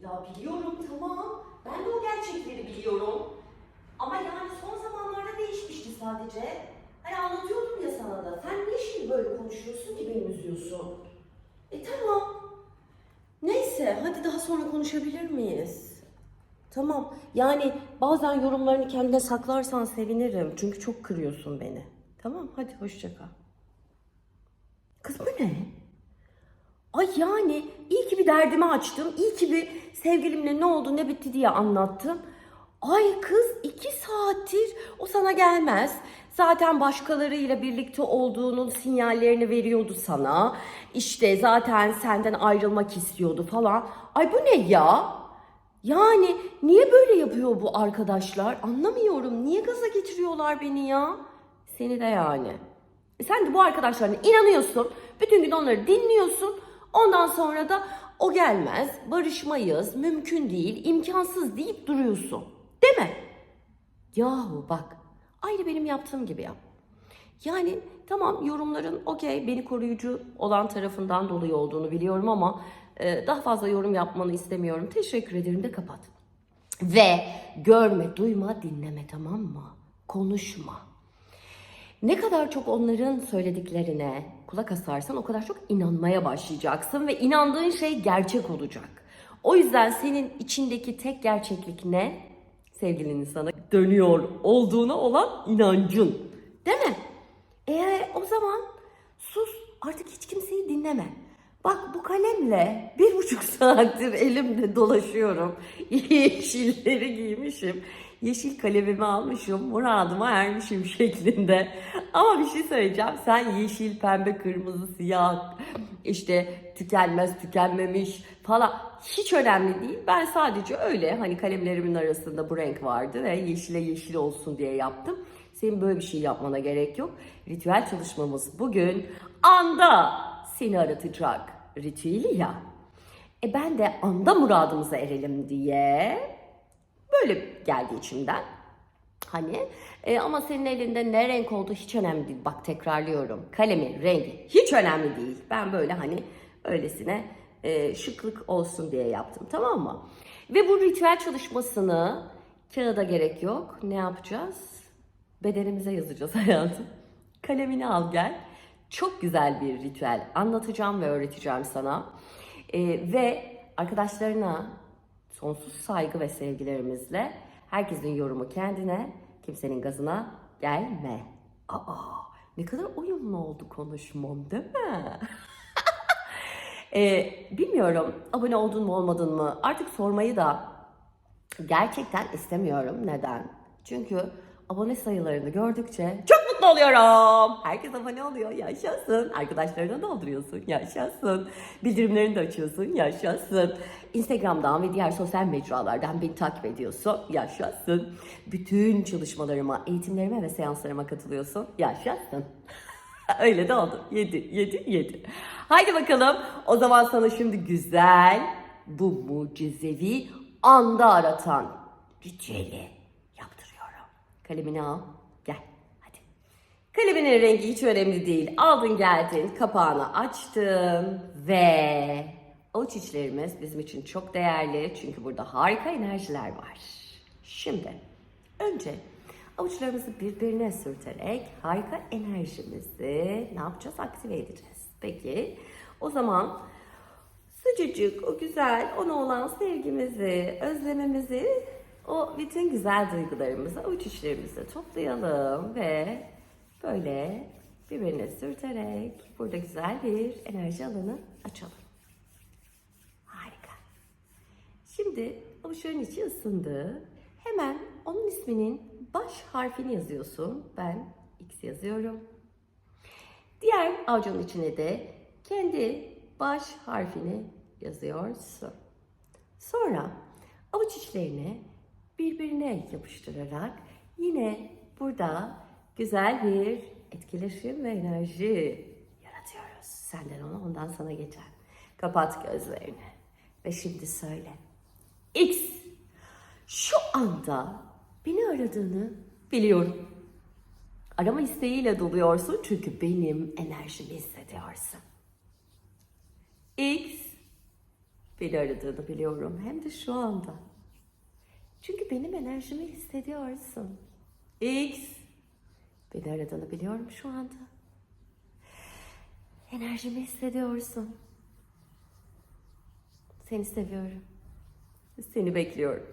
Ya biliyorum tamam. Ben de o gerçekleri biliyorum. Ama yani son zamanlarda değişmişti sadece. Hani anlatıyordum ya sana da. Sen niye şimdi böyle konuşuyorsun ki beni üzüyorsun? E tamam. Neyse hadi daha sonra konuşabilir miyiz? Tamam. Yani bazen yorumlarını kendine saklarsan sevinirim. Çünkü çok kırıyorsun beni. Tamam hadi hoşça kal. Kız bu ne? Ay yani iyi ki bir derdimi açtım. İyi ki bir sevgilimle ne oldu ne bitti diye anlattım. Ay kız iki saattir o sana gelmez. Zaten başkalarıyla birlikte olduğunun sinyallerini veriyordu sana. İşte zaten senden ayrılmak istiyordu falan. Ay bu ne ya? Yani niye böyle yapıyor bu arkadaşlar? Anlamıyorum. Niye gaza getiriyorlar beni ya? Seni de yani. E sen de bu arkadaşlarına inanıyorsun. Bütün gün onları dinliyorsun. Ondan sonra da o gelmez, barışmayız, mümkün değil, imkansız deyip duruyorsun. Değil mi? Yahu bak, aynı benim yaptığım gibi yap. Yani tamam yorumların okey beni koruyucu olan tarafından dolayı olduğunu biliyorum ama e, daha fazla yorum yapmanı istemiyorum. Teşekkür ederim de kapat. Ve görme, duyma, dinleme tamam mı? Konuşma. Ne kadar çok onların söylediklerine kulak asarsan o kadar çok inanmaya başlayacaksın ve inandığın şey gerçek olacak. O yüzden senin içindeki tek gerçeklik ne? Sevgilinin sana dönüyor olduğuna olan inancın. Değil mi? E o zaman sus artık hiç kimseyi dinleme. Bak bu kalemle bir buçuk saattir elimde dolaşıyorum. Yeşilleri giymişim. Yeşil kalemimi almışım. Muradıma ermişim şeklinde. Ama bir şey söyleyeceğim. Sen yeşil, pembe, kırmızı, siyah, işte tükenmez, tükenmemiş falan hiç önemli değil. Ben sadece öyle hani kalemlerimin arasında bu renk vardı ve yeşile yeşil olsun diye yaptım. Senin böyle bir şey yapmana gerek yok. Ritüel çalışmamız bugün anda seni aratacak ritüeli ya. E ben de anda muradımıza erelim diye böyle geldi içimden. Hani e, ama senin elinde ne renk olduğu hiç önemli değil. Bak tekrarlıyorum. Kalemin rengi hiç önemli değil. Ben böyle hani öylesine e, şıklık olsun diye yaptım tamam mı? Ve bu ritüel çalışmasını kağıda gerek yok. Ne yapacağız? Bedenimize yazacağız hayatım. Kalemini al gel. Çok güzel bir ritüel anlatacağım ve öğreteceğim sana. E, ve arkadaşlarına sonsuz saygı ve sevgilerimizle herkesin yorumu kendine, kimsenin gazına gelme. Aa, ne kadar uyumlu oldu konuşmam değil mi? Ee, bilmiyorum abone oldun mu olmadın mı artık sormayı da gerçekten istemiyorum. Neden? Çünkü abone sayılarını gördükçe çok mutlu oluyorum. Herkes abone oluyor. Yaşasın. Arkadaşlarına dolduruyorsun. Yaşasın. Bildirimlerini de açıyorsun. Yaşasın. Instagram'dan ve diğer sosyal mecralardan beni takip ediyorsun. Yaşasın. Bütün çalışmalarıma, eğitimlerime ve seanslarıma katılıyorsun. Yaşasın. Öyle de oldu. Yedi, yedi, yedi. Haydi bakalım. O zaman sana şimdi güzel, bu mucizevi anda aratan ritüeli. Kalemini al. Gel. Hadi. Kaleminin rengi hiç önemli değil. Aldın geldin, kapağını açtın ve avuç içlerimiz bizim için çok değerli. Çünkü burada harika enerjiler var. Şimdi önce avuçlarımızı birbirine sürterek harika enerjimizi ne yapacağız? Aktive edeceğiz. Peki o zaman sıcacık, o güzel, ona olan sevgimizi, özlemimizi, o bütün güzel duygularımızı avuç içlerimizde toplayalım ve böyle birbirine sürterek burada güzel bir enerji alanı açalım. Harika. Şimdi avuçların içi ısındı. Hemen onun isminin baş harfini yazıyorsun. Ben X yazıyorum. Diğer avucun içine de kendi baş harfini yazıyorsun. Sonra avuç içlerini birbirine yapıştırarak yine burada güzel bir etkileşim ve enerji yaratıyoruz. Senden ona ondan sana geçen. Kapat gözlerini ve şimdi söyle. X şu anda beni aradığını biliyorum. Arama isteğiyle doluyorsun çünkü benim enerjimi hissediyorsun. X Beni aradığını biliyorum hem de şu anda. Çünkü benim enerjimi hissediyorsun. X. Beni aradığını biliyorum şu anda. Enerjimi hissediyorsun. Seni seviyorum. Seni bekliyorum.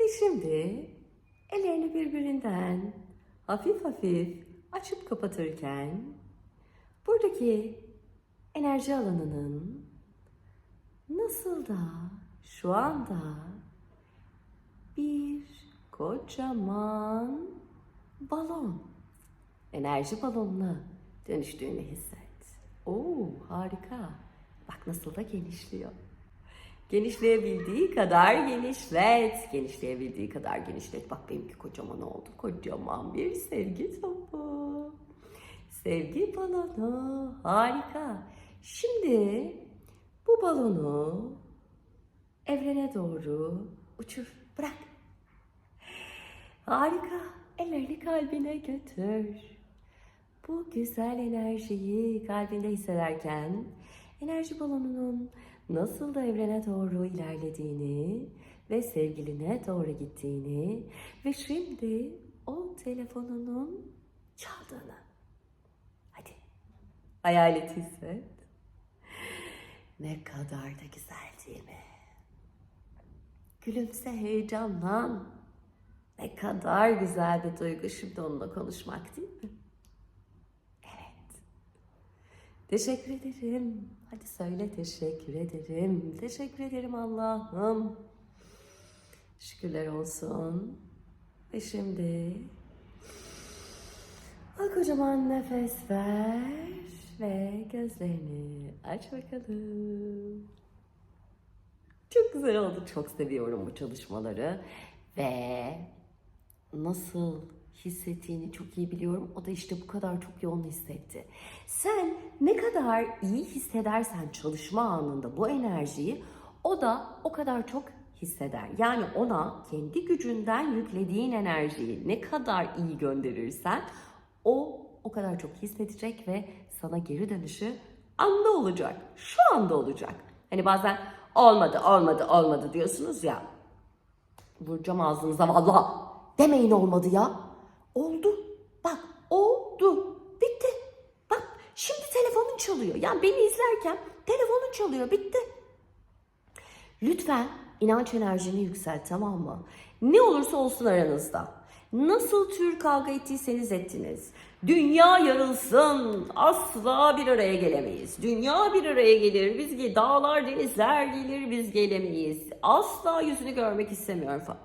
Ve şimdi ellerini birbirinden hafif hafif açıp kapatırken buradaki enerji alanının nasıl da şu anda bir kocaman balon enerji balonuna dönüştüğünü hisset. Oo harika. Bak nasıl da genişliyor. Genişleyebildiği kadar genişlet. Genişleyebildiği kadar genişlet. Bak benimki kocaman oldu. Kocaman bir sevgi topu. Sevgi balonu. Harika. Şimdi bu balonu evrene doğru uçur. Bırak. Harika. Ellerini kalbine götür. Bu güzel enerjiyi kalbinde hissederken enerji balonunun nasıl da evrene doğru ilerlediğini ve sevgiline doğru gittiğini ve şimdi o telefonunun çaldığını. Hadi hayalet hisset. Ne kadar da güzel değil mi? Gülümse heyecanlan. Ne kadar güzel bir duygu şimdi onunla konuşmak değil mi? Evet. Teşekkür ederim. Hadi söyle teşekkür ederim. Teşekkür ederim Allah'ım. Şükürler olsun. Ve şimdi al kocaman nefes ver ve gözlerini aç bakalım. Çok güzel oldu. Çok seviyorum bu çalışmaları. Ve nasıl hissettiğini çok iyi biliyorum. O da işte bu kadar çok yoğun hissetti. Sen ne kadar iyi hissedersen çalışma anında bu enerjiyi o da o kadar çok hisseder. Yani ona kendi gücünden yüklediğin enerjiyi ne kadar iyi gönderirsen o o kadar çok hissedecek ve sana geri dönüşü anda olacak. Şu anda olacak. Hani bazen olmadı, olmadı, olmadı diyorsunuz ya. Vuracağım ağzınıza valla. Demeyin olmadı ya. Oldu. Bak oldu. Bitti. Bak şimdi telefonun çalıyor. Yani beni izlerken telefonun çalıyor. Bitti. Lütfen inanç enerjini yükselt tamam mı? Ne olursa olsun aranızda. Nasıl tür kavga ettiyseniz ettiniz. Dünya yarılsın. Asla bir araya gelemeyiz. Dünya bir araya gelir. Biz dağlar, denizler gelir. Biz gelemeyiz. Asla yüzünü görmek istemiyorum falan.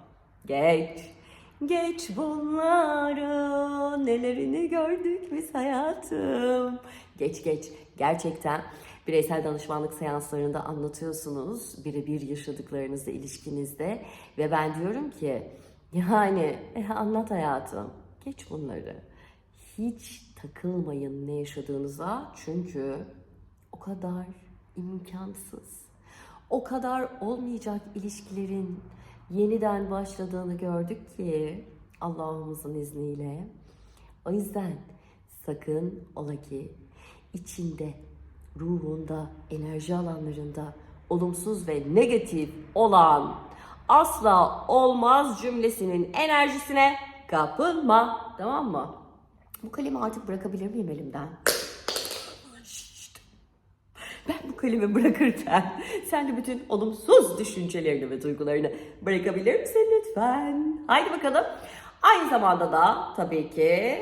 Geç. Geç bunları. Nelerini gördük biz hayatım. Geç geç. Gerçekten bireysel danışmanlık seanslarında anlatıyorsunuz birebir yaşadıklarınızda, ilişkinizde ve ben diyorum ki yani eh, anlat hayatım. Geç bunları. Hiç takılmayın ne yaşadığınıza çünkü o kadar imkansız. O kadar olmayacak ilişkilerin yeniden başladığını gördük ki Allah'ımızın izniyle. O yüzden sakın ola ki içinde, ruhunda, enerji alanlarında olumsuz ve negatif olan asla olmaz cümlesinin enerjisine kapılma. Tamam mı? Bu kalemi artık bırakabilir miyim elimden? Kalemi bırakırken sen de bütün olumsuz düşüncelerini ve duygularını bırakabilir misin lütfen? Haydi bakalım. Aynı zamanda da tabii ki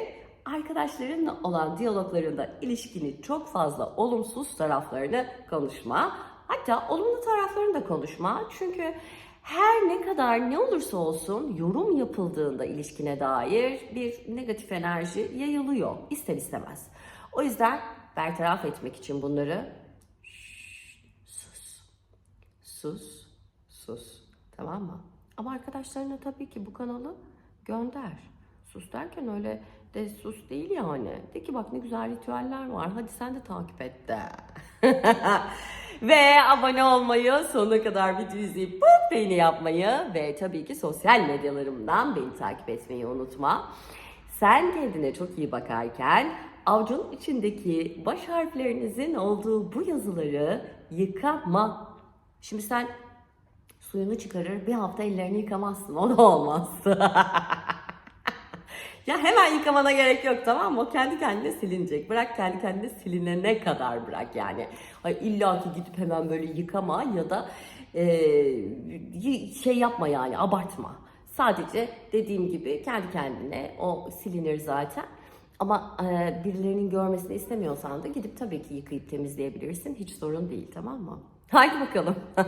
arkadaşlarınla olan diyaloglarında ilişkini çok fazla olumsuz taraflarını konuşma. Hatta olumlu taraflarını da konuşma. Çünkü her ne kadar ne olursa olsun yorum yapıldığında ilişkine dair bir negatif enerji yayılıyor ister istemez. O yüzden bertaraf etmek için bunları sus. Sus. Sus. Tamam mı? Ama arkadaşlarına tabii ki bu kanalı gönder. Sus derken öyle de sus değil yani. De ki bak ne güzel ritüeller var. Hadi sen de takip et de. ve abone olmayı, sonuna kadar video izleyip pıt beğeni yapmayı ve tabii ki sosyal medyalarımdan beni takip etmeyi unutma. Sen kendine çok iyi bakarken avucun içindeki baş harflerinizin olduğu bu yazıları yıkama. Şimdi sen suyunu çıkarır bir hafta ellerini yıkamazsın. O da olmaz. ya hemen yıkamana gerek yok tamam mı? O kendi kendine silinecek. Bırak kendi kendine silinene kadar bırak yani. Ay illa ki gidip hemen böyle yıkama ya da e, şey yapma yani abartma. Sadece dediğim gibi kendi kendine o silinir zaten. Ama e, birilerinin görmesini istemiyorsan da gidip tabii ki yıkayıp temizleyebilirsin. Hiç sorun değil tamam mı? Haydi bakalım.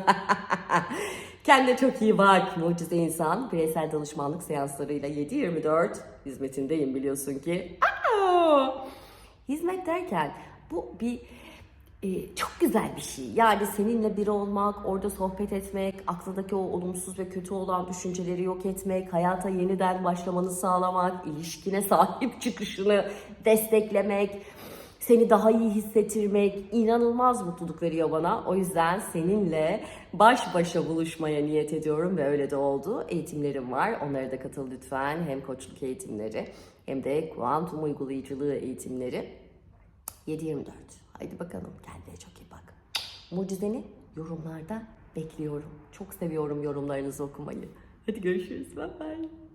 Kendine çok iyi bak mucize insan. Bireysel danışmanlık seanslarıyla 7-24 hizmetindeyim biliyorsun ki. Aa! Hizmet derken bu bir e, çok güzel bir şey. Yani seninle biri olmak, orada sohbet etmek, aklındaki o olumsuz ve kötü olan düşünceleri yok etmek, hayata yeniden başlamanı sağlamak, ilişkine sahip çıkışını desteklemek, seni daha iyi hissettirmek inanılmaz mutluluk veriyor bana. O yüzden seninle baş başa buluşmaya niyet ediyorum ve öyle de oldu. Eğitimlerim var. Onlara da katıl lütfen. Hem koçluk eğitimleri hem de kuantum uygulayıcılığı eğitimleri. 7-24. Haydi bakalım kendine çok iyi bak. Mucizeni yorumlarda bekliyorum. Çok seviyorum yorumlarınızı okumayı. Hadi görüşürüz. Bye bye.